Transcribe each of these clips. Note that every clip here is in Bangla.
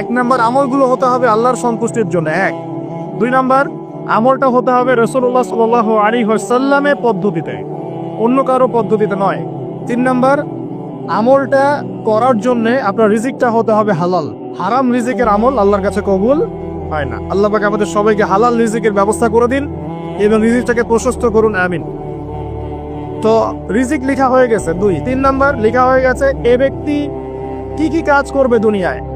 এক নাম্বার আমলগুলো হতে হবে আল্লাহর সন্তুষ্টির জন্য, এক। দুই নাম্বার, আমলটা হতে হবে রসুল্লাহ সাল আলী সাল্লামের পদ্ধতিতে, অন্য কারও পদ্ধতিতে নয়। তিন নাম্বার, আমলটা করার জন্য আপনার রিজিকটা হতে হবে হালাল। হারাম রিজিকের আমল আল্লাহর কাছে কবুল হয় না। আল্লাহ পাক আমাদের সবাইকে হালাল রিজিকের ব্যবস্থা করে দিন এবং রিজিকটাকে প্রশস্ত করুন, আমিন। তো রিজিক লেখা হয়ে গেছে, দুই। তিন নাম্বার, লেখা হয়ে গেছে, এ ব্যক্তি কি কি কাজ করবে দুনিয়ায়?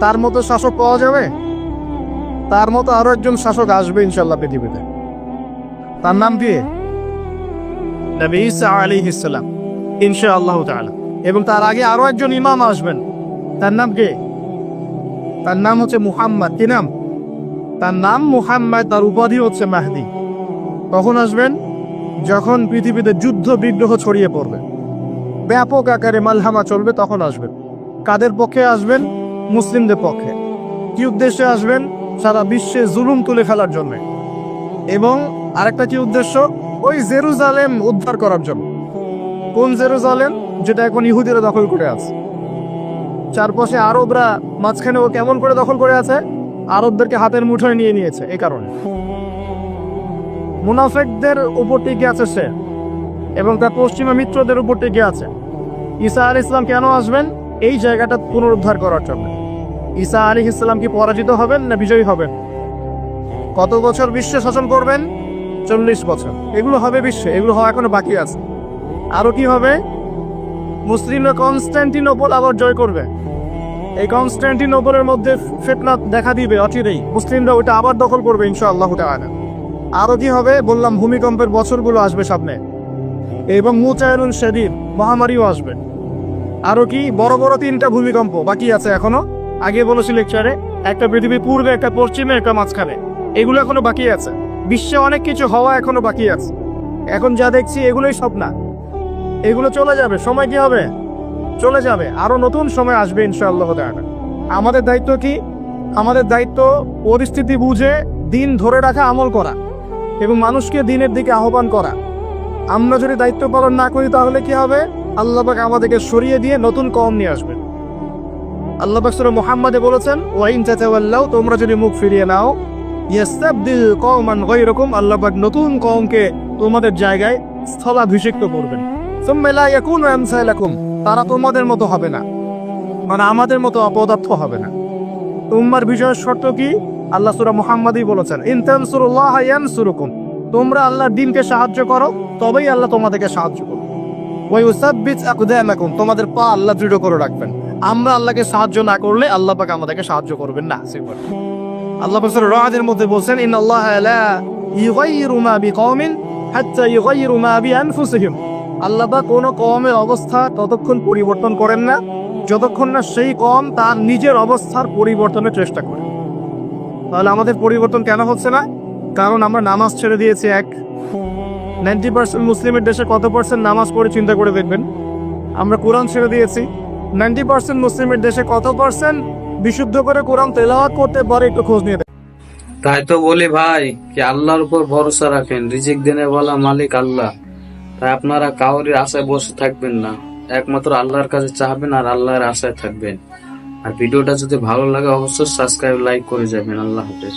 তার মতো শাসক পাওয়া যাবে? তার মতো আরও একজন শাসক আসবে ইনশাল্লাহ পৃথিবীতে। তার নাম কি? নবী ঈসা আলাইহিস সালাম, ইনশাআল্লাহ তাআলা। এবং তার আগে আরও একজন ইমাম আসবেন। তার নাম কে? তার নাম হচ্ছে মুহাম্মদ। কি নাম? তার নাম মুহাম্মদ, তার উপাধি হচ্ছে মাহদি। কখন আসবেন? যখন পৃথিবীতে যুদ্ধ বিগ্রহ ছড়িয়ে পড়বে। ব্যাপক আকারে মালহামা চলবে, তখন আসবেন। কাদের পক্ষে আসবেন? মুসলিমদের পক্ষে। কি উদ্দেশ্যে আসবেন? সারা বিশ্বে জুলুম তুলে ফেলার জন্য। এবং আরেকটা কি উদ্দেশ্য? ওই জেরুজালেম উদ্ধার করার জন্য। কোন জেরুজালেম? যেটা এখন ইহুদিরা দখল করে আছে। চারপাশে আরবরা মাঝখানে ও কেমন করে দখল করে আছে? আরবদেরকে হাতের মুঠোয় নিয়ে নিয়েছে, এ কারণে। মুনাফেকদের উপর টিকে আছে সে, এবং তার পশ্চিমা মিত্রদের উপর টিকে আছে। ঈসা আল ইসলাম কেন আসবেন? এই জায়গাটা পুনরুদ্ধার করার জন্য। ঈসা আলী ইসলাম কি পরাজিত হবেন না বিজয়ী হবেন? কত বছর বিশ্বে শাসন করবেন? চল্লিশ বছর। এগুলো হবে বিশ্বে, এগুলো হওয়া এখনও বাকি আছে। আরও কি হবে? মুসলিমরা কনস্ট্যান্টিনোপল আবার জয় করবে। এই কনস্ট্যান্টিনোপলের মধ্যে ফেতনা দেখা দিবে অচিরেই। মুসলিমরা ওটা আবার দখল করবে ইনশাআল্লাহ তাআলা। আরও কি হবে? বললাম, ভূমিকম্পের বছরগুলো আসবে সামনে। এবং মুচায়রুন শরীর মহামারীও আসবে। আরও কি? বড় বড় তিনটা ভূমিকম্প বাকি আছে এখনও। আগে বলেছি লেকচারে একটা পৃথিবী পূর্বে, একটা পশ্চিমে, একটা মাঝখানে। এগুলো এখনও বাকি আছে। বিশ্বে অনেক কিছু হওয়া এখনও বাকি আছে। এখন যা দেখছি, এগুলোই সব না। এগুলো চলে যাবে। সময় কি হবে? চলে যাবে। আরও নতুন সময় আসবে, ইনশাআল্লাহ আমাদের দায়িত্ব কি? আমাদের দায়িত্ব পরিস্থিতি বুঝে, দিন ধরে রাখা, আমল করা এবং মানুষকে দিনের দিকে আহ্বান করা। আমরা যদি দায়িত্ব পালন না করি, তাহলে কি হবে? আল্লাহ আমাদেরকে সরিয়ে দিয়ে নতুন কম নিয়ে আসবেন। আল্লাহ পাক সূরা মুহাম্মাদে বলেছেন, ওয়াইন তাতাওয়াল্লাও তোমরা যদি মুখ ফিরিয়ে নাও, ইয়াস্তাবদিল কওমান গায়রাকুম আল্লাহ পাক নতুন কওমকে তোমাদের জায়গায় স্থলাভিষিক্ত করবেন। সুম্মা লা ইয়াকুনু আমসালাকুম তারা তোমাদের মতো হবে না। মানে আমাদের মতো অপদার্থ হবে না। উম্মার বিজয়ের শর্ত কি? আল্লাহ সূরা মুহাম্মাদই বলেছেন, ইন তানসুরুল্লাহ ইয়ানসুরুকুম তোমরা আল্লাহর দিনকে সাহায্য করো, তবেই আল্লাহ তোমাদেরকে সাহায্য করবে। ওই উসাব্বিত আকদামাকুম তোমাদের পা আল্লাহ দৃঢ় করে রাখবেন। আমরা আল্লাহকে সাহায্য না করলে আল্লাহ পাক আমাদেরকে সাহায্য করবেন না। আল্লাহ পাক সূরা রাদের মধ্যে বলছেন ইন আল্লাহ লা ইউগাইয়িরু মা বিকওমিন হাত্তা ইউগাইয়িরু মা বিআনফুসিহিম। আল্লাহ পাক কোন কওমের অবস্থা ততক্ষণ পরিবর্তন করেন না, যতক্ষণ না সেই কম তার নিজের অবস্থার পরিবর্তনের চেষ্টা করে। তাহলে আমাদের পরিবর্তন কেন হচ্ছে না? কারণ আমরা নামাজ ছেড়ে দিয়েছি, এক। নাইনটি পার্সেন্ট মুসলিমের দেশে কত পার্সেন্ট নামাজ পড়ে চিন্তা করে দেখবেন? আমরা কোরআন ছেড়ে দিয়েছি নাইনটি পার্সেন্ট মুসলিমের দেশে কত পার্সেন্ট? বিশুদ্ধ করে কোরআন তেলাওয়াত করতে পারে, একটু খোঁজ নিয়ে তাই তো বলি ভাই, কি আল্লাহর উপর ভরসা রাখেন? রিজিক দিনে বলা মালিক আল্লাহ। তাই আপনারা কাউরির আশায় বসে থাকবেন না। একমাত্র আল্লাহর কাছে চাহবেন আর আল্লাহর আশায় থাকবেন। আর ভিডিওটা যদি ভালো লাগে, অবশ্যই সাবস্ক্রাইব, লাইক করে যাবেন। আল্লাহ হাফেজ।